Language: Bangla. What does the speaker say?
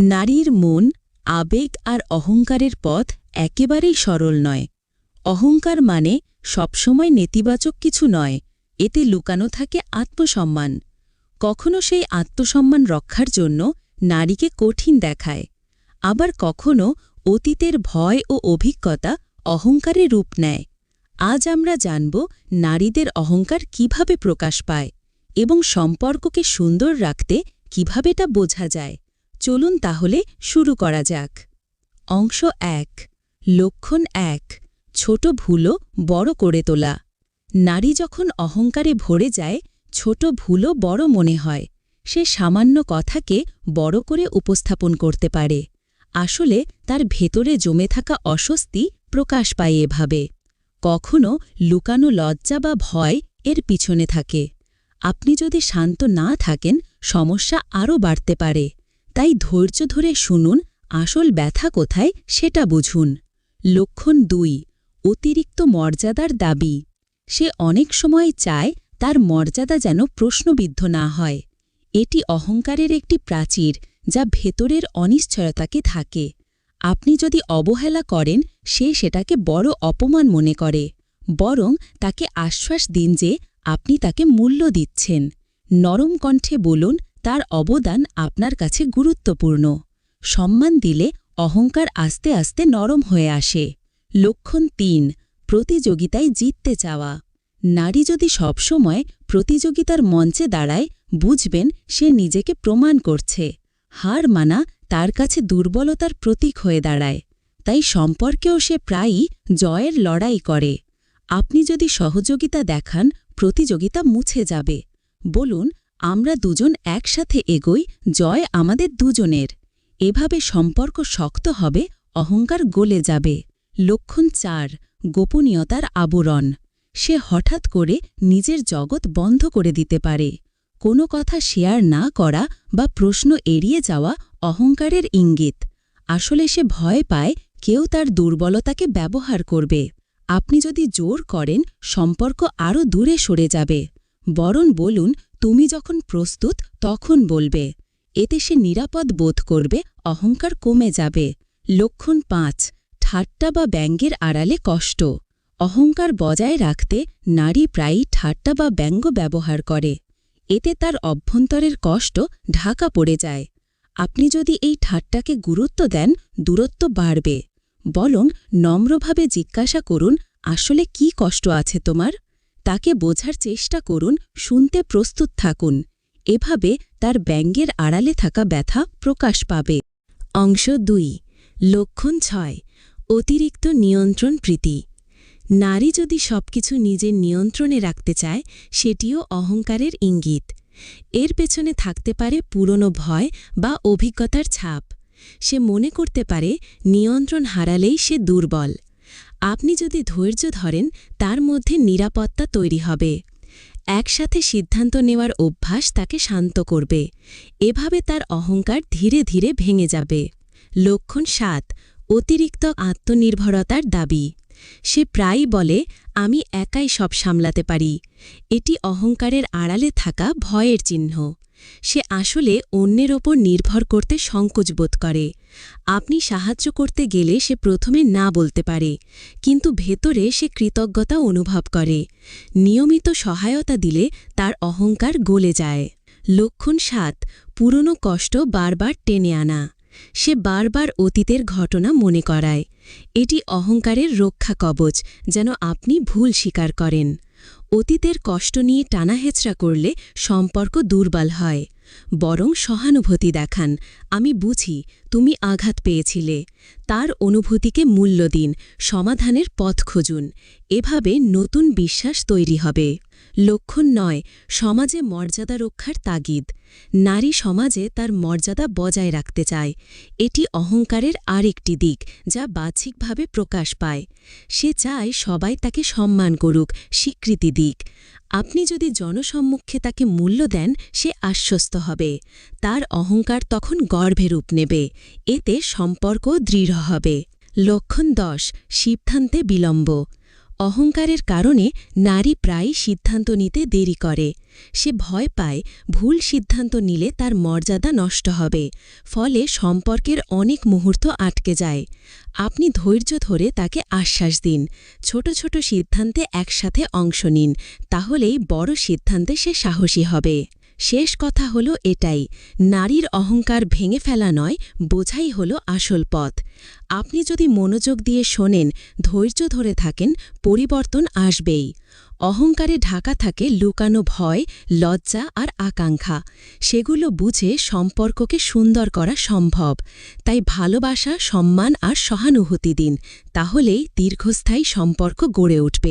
নারীর মন, আবেগ আর অহংকারের পথ একেবারেই সরল নয়। অহংকার মানে সবসময় নেতিবাচক কিছু নয়, এতে লুকানো থাকে আত্মসম্মান। কখনো সেই আত্মসম্মান রক্ষার জন্য নারীকে কঠিন দেখায়, আবার কখনো অতীতের ভয় ও অভিজ্ঞতা অহংকারে রূপ নেয়। আজ আমরা জানব নারীদের অহংকার কীভাবে প্রকাশ পায় এবং সম্পর্ককে সুন্দর রাখতে কীভাবে তা বোঝা যায়। চলুন তাহলে শুরু করা যাক। অংশ এক, লক্ষণ এক, ছোট ভুলও বড় করে তোলা। নারী যখন অহংকারে ভরে যায়, ছোট ভুলও বড় মনে হয়। সে সামান্য কথাকে বড় করে উপস্থাপন করতে পারে। আসলে তার ভেতরে জমে থাকা অস্বস্তি প্রকাশ পায় এভাবে। কখনো লুকানো লজ্জা বা ভয় এর পিছনে থাকে। আপনি যদি শান্ত না থাকেন, সমস্যা আরও বাড়তে পারে। তাই ধৈর্য ধরে শুনুন, আসল ব্যথা কোথায় সেটা বুঝুন। লক্ষণ দুই, অতিরিক্ত মর্যাদার দাবি। সে অনেক সময় চায় তার মর্যাদা যেন প্রশ্নবিদ্ধ না হয়। এটি অহংকারের একটি প্রাচীর যা ভেতরের অনিশ্চয়তাকে থাকে। আপনি যদি অবহেলা করেন, সে সেটাকে বড় অপমান মনে করে, বরং তাকে আশ্বাস দিন যে আপনি তাকে মূল্য দিচ্ছেন। নরম কণ্ঠে বলুন তার অবদান আপনার কাছে গুরুত্বপূর্ণ। সম্মান দিলে অহংকার আস্তে আস্তে নরম হয়ে আসে। লক্ষণ তিন, প্রতিযোগিতায় জিততে চাওয়া। নারী যদি সবসময় প্রতিযোগিতার মঞ্চে দাঁড়ায়, বুঝবেন সে নিজেকে প্রমাণ করছে। হার মানা তার কাছে দুর্বলতার প্রতীক হয়ে দাঁড়ায়। তাই সম্পর্কেও সে প্রায়ই জয়ের লড়াই করে। আপনি যদি সহযোগিতা দেখান, প্রতিযোগিতা মুছে যাবে। বলুন আমরা দুজন একসাথে এগোই, জয় আমাদের দুজনের। এভাবে সম্পর্ক শক্ত হবে, অহংকার গলে যাবে। লক্ষণ চার, গোপনীয়তার আবরণ। সে হঠাৎ করে নিজের জগৎ বন্ধ করে দিতে পারে। কোনো কথা শেয়ার না করা বা প্রশ্ন এড়িয়ে যাওয়া অহংকারের ইঙ্গিত। আসলে সে ভয় পায়, কেউ তার দুর্বলতাকে ব্যবহার করবে। আপনি যদি জোর করেন, সম্পর্ক আরও দূরে সরে যাবে। বরং বলুন তুমি যখন প্রস্তুত, তখন বলবে, এতে সে নিরাপদ বোধ করবে, অহংকার কমে যাবে। লক্ষণ পাঁচ, ঠাট্টা বা ব্যঙ্গের আড়ালে কষ্ট। অহংকার বজায় রাখতে নারী প্রায়ই ঠাট্টা বা ব্যঙ্গ ব্যবহার করে। এতে তার অভ্যন্তরের কষ্ট ঢাকা পড়ে যায়। আপনি যদি এই ঠাট্টাকে গুরুত্ব দেন, দূরত্ব বাড়বে। বরং নম্রভাবে জিজ্ঞাসা করুন, আসলে কি কষ্ট আছে তোমার? তাকে বোঝার চেষ্টা করুন, শুনতে প্রস্তুত থাকুন। এভাবে তার ব্যঙ্গের আড়ালে থাকা ব্যথা প্রকাশ পাবে। অংশ দুই। লক্ষণ ছয়। অতিরিক্ত নিয়ন্ত্রণ প্রীতি। নারী যদি সবকিছু নিজের নিয়ন্ত্রণে রাখতে চায়, সেটিও অহংকারের ইঙ্গিত। এর পেছনে থাকতে পারে পুরনো ভয় বা অভিজ্ঞতার ছাপ। সে মনে করতে পারে, নিয়ন্ত্রণ হারালেই সে দুর্বল। আপনি যদি ধৈর্য ধরেন, তার মধ্যে নিরাপত্তা তৈরি হবে। একসাথে সিদ্ধান্ত নেওয়ার অভ্যাস তাকে শান্ত করবে। এভাবে তার অহংকার ধীরে ধীরে ভেঙে যাবে। লক্ষণ সাত, অতিরিক্ত আত্মনির্ভরতার দাবি। সে প্রায়ই বলে, আমি একাই সব সামলাতে পারি। এটি অহংকারের আড়ালে থাকা ভয়ের চিহ্ন। সে আসলে অন্যের ওপর নির্ভর করতে সংকোচ বোধ করে। আপনি সাহায্য করতে গেলে সে প্রথমে না বলতে পারে, কিন্তু ভেতরে সে কৃতজ্ঞতা অনুভব করে। নিয়মিত সহায়তা দিলে তার অহংকার গলে যায়। লক্ষণ সাত, পুরনো কষ্ট বারবার টেনে আনা। সে বারবার অতীতের ঘটনা মনে করায়। এটি অহংকারের রক্ষা কবচ, যেন আপনি ভুল স্বীকার করেন। অতীতের কষ্ট নিয়ে টানাহেচড়া করলে সম্পর্ক দুর্বল হয়। বরং সহানুভূতি দেখান। আমি বুঝি তুমি আঘাত পেয়েছিলে। তার অনুভূতিকে মূল্য দিন, সমাধানের পথ খুঁজুন। এভাবে নতুন বিশ্বাস তৈরি হবে। লক্ষণ নয়, সমাজে মর্যাদা রক্ষার তাগিদ। নারী সমাজে তার মর্যাদা বজায় রাখতে চায়। এটি অহংকারের আরেকটি দিক, যা বাহ্যিকভাবে প্রকাশ পায়। সে চায় সবাই তাকে সম্মান করুক, স্বীকৃতি দিক। আপনি যদি জনসম্মুখে তাকে মূল্য দেন, সে আশ্বস্ত হবে। তার অহংকার তখন গর্ভে রূপ নেবে। এতে সম্পর্ক দৃঢ় হবে। লক্ষণ দশ, সিদ্ধান্তে বিলম্ব। অহংকারের কারণে নারী প্রায়ই সিদ্ধান্ত নিতে দেরি করে। সে ভয় পায়, ভুল সিদ্ধান্ত নিলে তার মর্যাদা নষ্ট হবে, ফলে সম্পর্কের অনেক মুহূর্ত আটকে যায়। আপনি ধৈর্য ধরে তাকে আশ্বাস দিন, ছোট ছোট সিদ্ধান্তে একসাথে অংশ নিন, তাহলেই বড় সিদ্ধান্তে সে সাহসী হবে। শেষ কথা হল এটাই, নারীর অহংকার ভেঙে ফেলা নয়, বোঝাই হল আসল পথ। আপনি যদি মনোযোগ দিয়ে শোনেন, ধৈর্য ধরে থাকেন, পরিবর্তন আসবেই। অহংকারে ঢাকা থাকে লুকানো ভয়, লজ্জা আর আকাঙ্ক্ষা। সেগুলো বুঝে সম্পর্ককে সুন্দর করা সম্ভব। তাই ভালোবাসা, সম্মান আর সহানুভূতি দিন, তাহলেই দীর্ঘস্থায়ী সম্পর্ক গড়ে উঠবে।